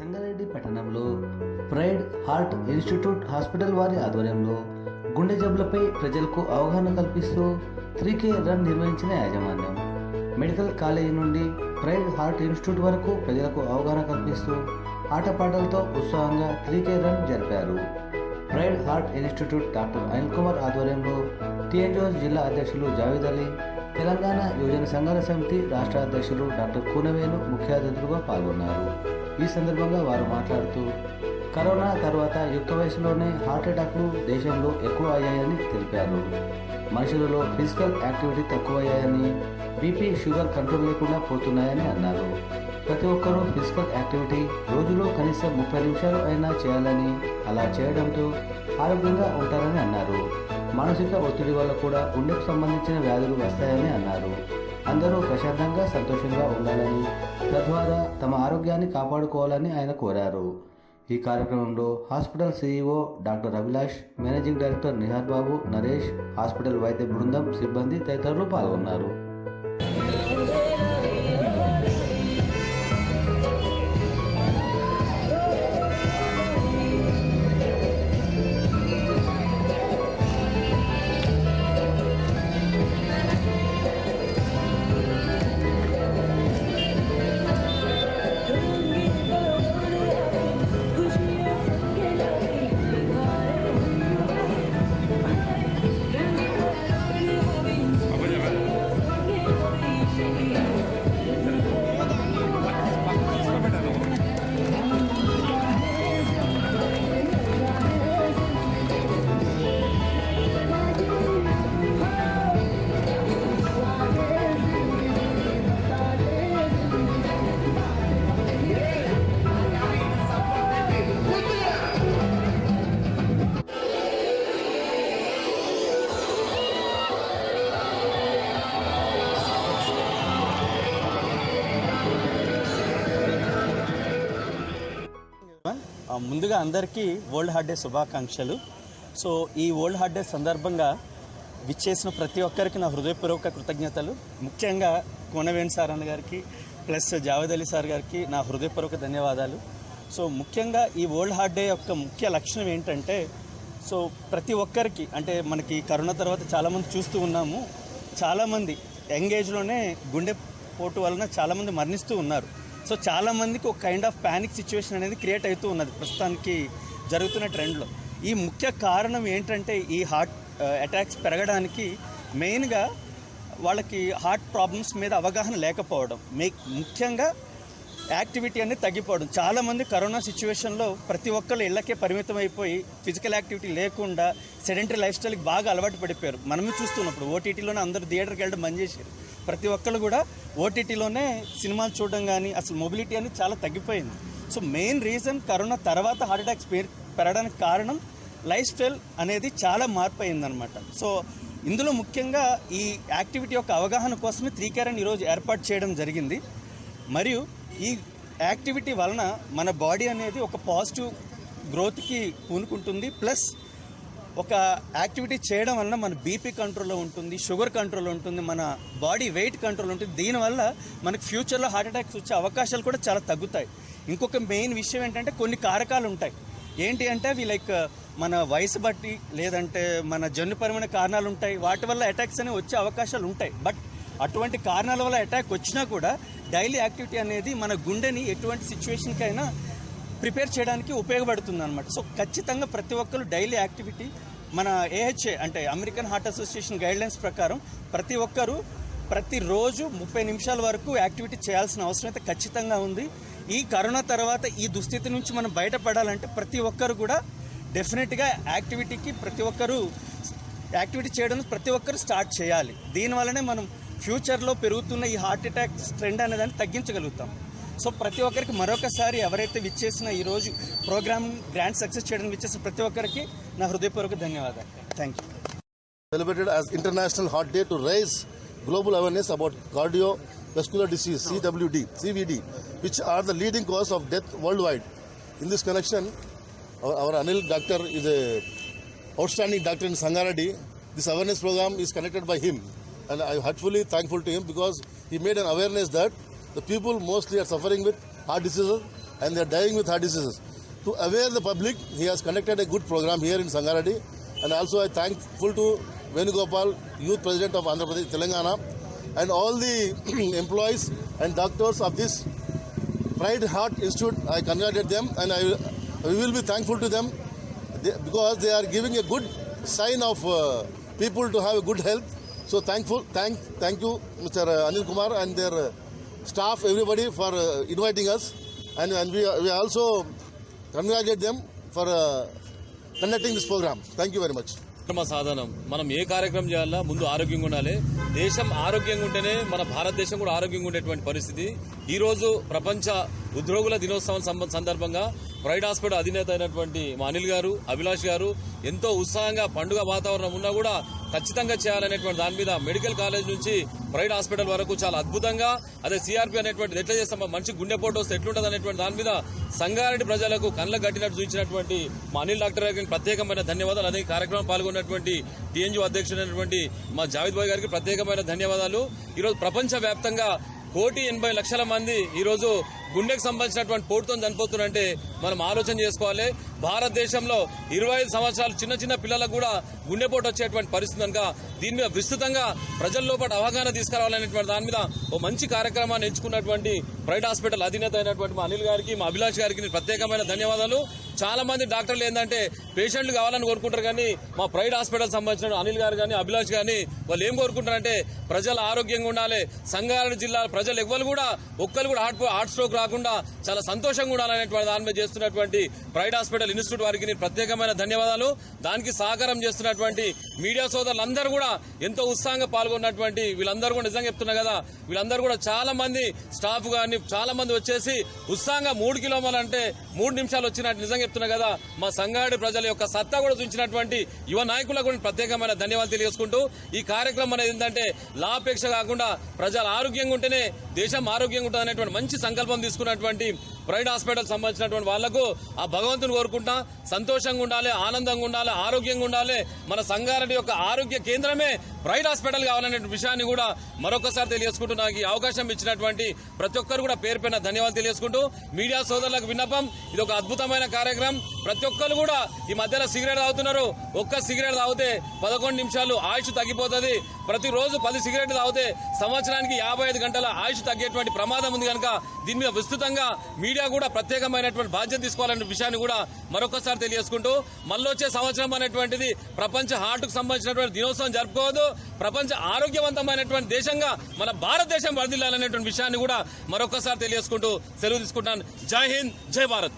సంగారెడ్డి పట్టణంలో pride heart institute hospital వారి ఆధ్వర్యంలో గుండె జబ్బులపై ప్రజలకు అవగాహన కల్పిస్తూ త్రీ కే రన్ నిర్వహించిన యాజమాన్యం. మెడికల్ కాలేజీ నుండి ప్రైడ్ హార్ట్ ఇన్స్టిట్యూట్ వరకు ప్రజలకు అవగాహన కల్పిస్తూ ఆటపాటలతో ఉత్సాహంగా త్రీ కే రన్ జరిపారు. Pride heart institute doctor Anil Kumar ఆధ్వర్యంలో టీఎన్జోస్ జిల్లా అధ్యక్షులు జావేద్ అలీ తెలంగాణ యువజన సంఘాల సమితి రాష్ట్ర అధ్యక్షులు డాక్టర్ కూనవేలు ముఖ్య అతిథులుగా పాల్గొన్నారు. ఈ సందర్భంగా వారు మాట్లాడుతూ కరోనా తర్వాత యుక్త వయసులోనే హార్ట్ అటాక్లు దేశంలో ఎక్కువ అయ్యాయని తెలిపారు. మనుషులలో ఫిజికల్ యాక్టివిటీ తక్కువయ్యాయని బీపీ షుగర్ కంట్రోల్ లేకుండా పోతున్నాయని అన్నారు. ప్రతి ఒక్కరూ ఫిజికల్ యాక్టివిటీ రోజులో కనీసం ముప్పై నిమిషాలు అయినా చేయాలని అలా చేయడంతో ఆరోగ్యంగా ఉంటారని అన్నారు. మానసిక ఒత్తిడి వల్ల కూడా గుండెకు సంబంధించిన వ్యాధులు వస్తాయని అన్నారు. అందరూ ప్రశాంతంగా సంతోషంగా ఉండాలని తద్వారా తమ ఆరోగ్యాన్ని కాపాడుకోవాలని ఆయన కోరారు. ఈ కార్యక్రమంలో hospital CEO doctor Abhilash managing director Nihar Babu Naresh hospital వైద్య బృందం సిబ్బంది తదితరులు పాల్గొన్నారు. ముందుగా అందరికీ వరల్డ్ హార్ట్ డే శుభాకాంక్షలు. సో ఈ వరల్డ్ హార్ట్ డే సందర్భంగా విచ్చేసిన ప్రతి ఒక్కరికి నా హృదయపూర్వక కృతజ్ఞతలు. ముఖ్యంగా కోనవేణి సార్ అన్న గారికి ప్లస్ జావేద్ అలీ సార్ గారికి నా హృదయపూర్వక ధన్యవాదాలు. సో ముఖ్యంగా ఈ వరల్డ్ హార్ట్ డే యొక్క ముఖ్య లక్షణం ఏంటంటే సో ప్రతి ఒక్కరికి అంటే మనకి కరోనా తర్వాత చాలామంది చూస్తూ ఉన్నాము. చాలామంది యంగ్ ఏజ్లోనే గుండె పోటు వలన చాలామంది మరణిస్తూ ఉన్నారు. సో చాలామందికి ఒక కైండ్ ఆఫ్ ప్యానిక్ సిచ్యువేషన్ అనేది క్రియేట్ అవుతూ ఉన్నది ప్రస్తుతానికి జరుగుతున్న ట్రెండ్లో ఈ ముఖ్య కారణం ఏంటంటే ఈ హార్ట్ అటాక్స్ పెరగడానికి మెయిన్గా వాళ్ళకి హార్ట్ ప్రాబ్లమ్స్ మీద అవగాహన లేకపోవడం మే ముఖ్యంగా యాక్టివిటీ అనేది తగ్గిపోవడం. చాలామంది కరోనా సిచ్యువేషన్లో ప్రతి ఒక్కళ్ళు ఇళ్ళకే పరిమితం అయిపోయి ఫిజికల్ యాక్టివిటీ లేకుండా సెడెంటరీ లైఫ్ స్టైల్కి బాగా అలవాటు పడిపోయారు. మనమే చూస్తున్నప్పుడు ఓటీటీలోనే అందరూ థియేటర్కి వెళ్ళడం బంద్ చేశారు. ప్రతి ఒక్కరు కూడా ఓటీటీలోనే సినిమాలు చూడడం కానీ అసలు మొబిలిటీ అనేది చాలా తగ్గిపోయింది. సో మెయిన్ రీజన్ కరోనా తర్వాత హార్ట్ అటాక్స్ పెరగడానికి కారణం లైఫ్ స్టైల్ అనేది చాలా మార్పు అయిందనమాట సో ఇందులో ముఖ్యంగా ఈ యాక్టివిటీ యొక్క అవగాహన కోసమే త్రీ కేరన్ ఈరోజు ఏర్పాటు చేయడం జరిగింది. మరియు ఈ యాక్టివిటీ వలన మన బాడీ అనేది ఒక పాజిటివ్ గ్రోత్కి పూనుకుంటుంది. ప్లస్ ఒక యాక్టివిటీ చేయడం వలన మన బీపీ కంట్రోల్లో ఉంటుంది షుగర్ కంట్రోల్ ఉంటుంది మన బాడీ వెయిట్ కంట్రోల్ ఉంటుంది. దీనివల్ల మనకు ఫ్యూచర్లో హార్ట్ అటాక్స్ వచ్చే అవకాశాలు కూడా చాలా తగ్గుతాయి. ఇంకొక మెయిన్ విషయం ఏంటంటే కొన్ని కారకాలు ఉంటాయి. ఏంటి అంటే అవి లైక్ మన వయసు బట్టి లేదంటే మన జన్యుపరమైన కారణాలు ఉంటాయి. వాటి వల్ల అటాక్స్ అనేవి వచ్చే అవకాశాలు ఉంటాయి. బట్ అటువంటి కారణాల వల్ల అటాక్ వచ్చినా కూడా డైలీ యాక్టివిటీ అనేది మన గుండెని ఎటువంటి సిచ్యువేషన్కైనా ప్రిపేర్ చేయడానికి ఉపయోగపడుతుంది అనమాట సో ఖచ్చితంగా ప్రతి ఒక్కరు డైలీ యాక్టివిటీ మన ఏహెచ్ఏ అంటే అమెరికన్ హార్ట్ అసోసియేషన్ గైడ్లైన్స్ ప్రకారం ప్రతి ఒక్కరూ ప్రతిరోజు ముప్పై నిమిషాల వరకు యాక్టివిటీ చేయాల్సిన అవసరం అయితే ఖచ్చితంగా ఉంది. ఈ కరోనా తర్వాత ఈ దుస్థితి నుంచి మనం బయటపడాలంటే ప్రతి ఒక్కరు కూడా డెఫినెట్గా యాక్టివిటీకి ప్రతి ఒక్కరూ యాక్టివిటీ చేయడం ప్రతి ఒక్కరు స్టార్ట్ చేయాలి. దీనివల్లనే మనం ఫ్యూచర్లో పెరుగుతున్న ఈ హార్ట్ అటాక్ ట్రెండ్ అనేదాన్ని తగ్గించగలుగుతాం. సో ప్రతి ఒక్కరికి మరొకసారి ఎవరైతే విచ్చేసిన ఈరోజు ప్రోగ్రామ్ గ్రాండ్ సక్సెస్ చేయడం విచ్చేసి ప్రతి ఒక్కరికి నా హృదయపూర్వక ధన్యవాదాలు. Thank you celebrated as international heart day to raise global awareness about cardiovascular disease CWD CVD which are the leading cause of death worldwide in this connection our Anil doctor is outstanding doctor in Sangareddy this awareness program is connected by him and I heartfully thankful to him because he made an awareness that the people mostly are suffering with heart diseases and they are dying with heart diseases. To aware the public, he has conducted a good program here in Sangaradi. And also I thankful to Venugopal, youth president of Andhra Pradesh, Telangana, and all the employees and doctors of this Pride Heart Institute. I congratulate them and I we will be thankful to them because they are giving a good sign of uh, people to have a good health. So thankful, thank, thank you, Mr. Anil Kumar and their uh, staff everybody for inviting us and and we also congratulate them for conducting this program thank you very much సాధనం. మనం ఏ కార్యక్రమం చేయాలా? ముందు ఆరోగ్యంగా ఉండాలి. దేశం ఆరోగ్యంగా ఉంటేనే మన భారతదేశం కూడా ఆరోగ్యంగా ఉండేటువంటి పరిస్థితి. ఈరోజు ప్రపంచ ఉద్యోగుల దినోత్సవం సందర్భంగా ప్రైడ్ హాస్పిటల్ అధినేత అయినటువంటి మా అనిల్ గారు అభిలాష్ గారు ఎంతో ఉత్సాహంగా పండుగ వాతావరణం ఉన్నా కూడా ఖచ్చితంగా చేయాలనేటువంటి దాని మీద మెడికల్ కాలేజ్ నుంచి ప్రైడ్ హాస్పిటల్ వరకు చాలా అద్భుతంగా అదే సిఆర్పి అనేటువంటి ఎట్లా చేస్తాం మంచి గుండెపోటు వస్తే ఎట్లుంటది అనేటువంటి దాని మీద సంగారెడ్డి ప్రజలకు కళ్ళ కట్టినట్టు చూపించినటువంటి మా అనిల్ డాక్టర్ గారికి ప్రత్యేకమైన ధన్యవాదాలు. అదే కార్యక్రమం పాల్గొన్నటువంటి టీఎన్జీ అధ్యక్షుడైనటువంటి మా జావేద్ బాయ్ గారికి ప్రత్యేకమైన ధన్యవాదాలు. ఈరోజు ప్రపంచ వ్యాప్తంగా కోటి ఎనభై లక్షల మంది ఈరోజు గుండెకు సంబంధించినటువంటి పోటుతో చనిపోతున్నారంటే మనం ఆలోచన చేసుకోవాలి. భారతదేశంలో ఇరవై ఐదు సంవత్సరాలు చిన్న చిన్న పిల్లలకు కూడా గుండెపోటు వచ్చేటువంటి పరిస్థితి కనుక దీని మీద విస్తృతంగా ప్రజల్లో పాటు అవగాహన తీసుకురావాలనేటువంటి దాని మీద ఓ మంచి కార్యక్రమాన్ని ఎంచుకున్నటువంటి ప్రైవేట్ హాస్పిటల్ అధినేత అయినటువంటి మా అనిల్ గారికి మా అభిలాష్ గారికి ప్రత్యేకమైన ధన్యవాదాలు. చాలా మంది డాక్టర్లు ఏంటంటే పేషెంట్లు కావాలని కోరుకుంటారు కానీ మా ప్రైడ్ హాస్పిటల్ సంబంధించిన అనిల్ గారు కానీ అభిలాష్ కానీ వాళ్ళు ఏం కోరుకుంటారంటే ప్రజల ఆరోగ్యంగా ఉండాలి. సంగారెడ్డి జిల్లా ప్రజలు ఎవ్వరు కూడా ఒక్కరు కూడా హార్ట్ హార్ట్ స్ట్రోక్ రాకుండా చాలా సంతోషంగా ఉండాలనేటువంటి దాని మీద చేస్తున్నటువంటి ప్రైడ్ హాస్పిటల్ ఇన్స్టిట్యూట్ వారికి నేను ప్రత్యేకమైన ధన్యవాదాలు. దానికి సహకారం చేస్తున్నటువంటి మీడియా సోదరులందరూ కూడా ఎంతో ఉత్సాహంగా పాల్గొన్నటువంటి వీళ్ళందరూ కూడా నిజంగా చెప్తున్నా కదా వీళ్ళందరూ కూడా చాలా మంది స్టాఫ్ కానీ చాలా మంది వచ్చేసి ఉత్సాహంగా మూడు కిలోమీటర్లు అంటే మూడు నిమిషాలు వచ్చినట్టు నిజంగా చెప్తున్నా కదా మా సంగారెడ్డి ప్రజల యొక్క సత్తా కూడా చూసినటువంటి యువ నాయకులకు కూడా ప్రత్యేకమైన ధన్యవాదాలు తెలియజేసుకుంటూ ఈ కార్యక్రమం అనేది ఏంటంటే లాపేక్ష కాకుండా ప్రజలు ఆరోగ్యంగా ఉంటేనే దేశం ఆరోగ్యంగా ఉంటుంది అనేటువంటి మంచి సంకల్పం తీసుకున్నటువంటి ప్రైడ్ హాస్పిటల్ సంబంధించినటువంటి వాళ్ళకు ఆ భగవంతుని కోరుకుంటా సంతోషంగా ఉండాలి ఆనందంగా ఉండాలి ఆరోగ్యంగా ఉండాలి. మన సంగారెడ్డి యొక్క ఆరోగ్య కేంద్రమే ప్రైడ్ హాస్పిటల్ కావాలనే విషయాన్ని కూడా మరొకసారి తెలియజేసుకుంటూ నాకు ఈ అవకాశం ఇచ్చినటువంటి ప్రతి ఒక్కరు కూడా పేరు పైన ధన్యవాదాలు తెలియజేసుకుంటూ మీడియా సోదరులకు విన్నపం. ఇది ఒక అద్భుతమైన కార్యక్రమం. ప్రతి ఒక్కరు కూడా ఈ మధ్యలో సిగరెట్ తాగుతున్నారు. ఒక్క సిగరెట్ తాగితే పదకొండు నిమిషాలు ఆయుష్ తగ్గిపోతుంది. ప్రతిరోజు పది సిగరెట్ తాగితే సంవత్సరానికి యాభై ఐదు గంటల ఆయుష్ తగ్గేటువంటి ప్రమాదం ఉంది కనుక దీని మీద విస్తృతంగా మీడియా కూడా ప్రత్యేకమైనటువంటి బాధ్యత తీసుకోవాలనే విషయాన్ని కూడా మరొకసారి తెలియజేసుకుంటూ మళ్ళొచ్చే సంవత్సరం అనేటువంటిది ప్రపంచ హార్ట్కు సంబంధించినటువంటి దినోత్సవం జరుపుకోవద్దు. ప్రపంచ ఆరోగ్యవంతమైనటువంటి దేశంగా మన భారతదేశం వర్దిల్లాలనేటువంటి విషయాన్ని కూడా మరొకసారి తెలియజేసుకుంటూ సెలవు తీసుకుంటాను జై హింద్ జై భారత్.